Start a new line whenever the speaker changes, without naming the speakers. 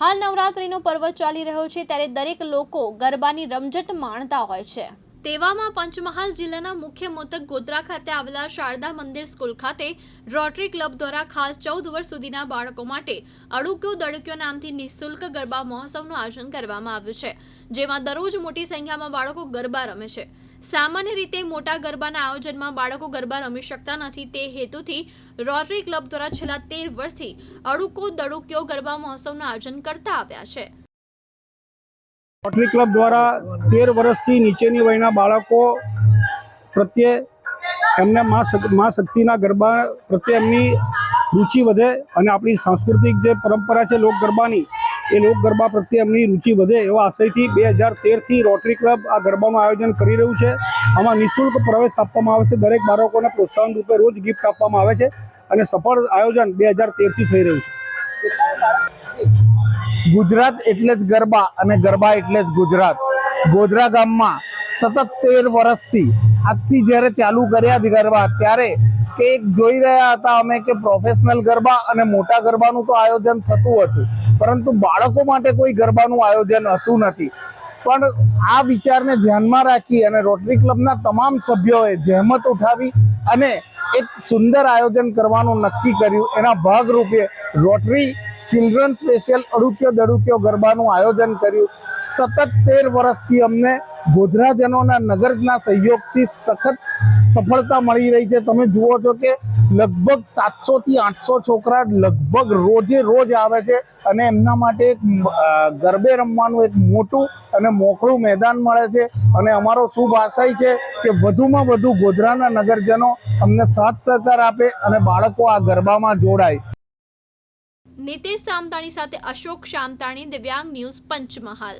હાલ નવરાત્રિનો પર્વ ચાલી રહ્યો છે ત્યારે દરેક લોકો ગરબાની રમઝટ માણતા હોય છે. તેવામાં પંચમહાલ જિલ્લાના મુખ્ય મથક ગોધરા ખાતે આવેલા શારદા મંદિર સ્કૂલ ખાતે રોટરી ક્લબ દ્વારા ખાસ ચૌદ વર્ષ સુધીના બાળકો માટે અડુક્યો દડુક્યો નામથી નિઃશુલ્ક ગરબા મહોત્સવનું આયોજન કરવામાં આવ્યું છે, જેમાં દરરોજ મોટી સંખ્યામાં બાળકો ગરબા રમે છે. સામાન્ય રીતે મોટા ગરબાના આયોજનમાં બાળકો ગરબા રમી શકતા નથી. તે હેતુથી રોટરી ક્લબ દ્વારા છેલ્લા તેર વર્ષથી અડુકો દડુક્યો ગરબા મહોત્સવનું આયોજન કરતા આવ્યા છે.
રોટરી ક્લબ દ્વારા તેર વર્ષથી નીચેની વયના બાળકો પ્રત્યે એમને મા શક્તિના ગરબા પ્રત્યે એમની રુચિ વધે અને આપણી સાંસ્કૃતિક જે પરંપરા છે લોક ગરબાની એ લોક ગરબા પ્રત્યે એમની રુચિ વધે એવા આશયથી બે હજાર તેરથી રોટરી ક્લબ આ ગરબાનું આયોજન કરી રહ્યું છે. આમાં નિઃશુલ્ક પ્રવેશ આપવામાં આવે છે. દરેક બાળકોને પ્રોત્સાહન રૂપે રોજ ગિફ્ટ આપવામાં આવે છે અને સફળ આયોજન બે હજાર તેરથી થઈ રહ્યું છે.
ગુજરાત એટલે જ ગરબા અને ગરબા એટલે જ ગુજરાત. ગોધરા ગામમાં સતત તેર વર્ષથી આજથી જ્યારે ચાલુ કર્યા ગરબા, ત્યારે કે એક જોઈ રહ્યા હતા અમે કે પ્રોફેશનલ ગરબા અને મોટા ગરબાનું તો આયોજન થતું હતું. પરંતુ બાળકો માટે કોઈ ગરબાનું આયોજન હતું નથી. પણ આ વિચારને ધ્યાનમાં રાખી અને રોટરી ક્લબના તમામ સભ્યોએ જહેમત ઉઠાવી અને એક સુંદર આયોજન કરવાનું નક્કી કર્યું. એના ભાગરૂપે રોટરી ચિલ્ડ્રન સ્પેશિયલ અડુક્યો દડુક્યો ગરબાનું આયોજન કર્યું. સતત તેર વર્ષથી અમને ગોધરાજનોના નગરના સહયોગથી સખત સફળતા મળી રહી છે. તમે જુઓ છો કે લગભગ સાતસો થી આઠસો છોકરા લગભગ રોજે રોજ આવે છે અને એમના માટે એક ગરબે રમવાનું એક મોટું અને મોકળું મેદાન મળે છે. અને અમારો શુભ આશય છે કે વધુમાં વધુ ગોધરાના નગરજનો અમને સાથ સહકાર આપે અને બાળકો આ ગરબામાં જોડાય.
નીતિશ સામતાણી સાથે અશોક શામતાણી, દિવ્યાંગ ન્યૂઝ પંચમહાલ.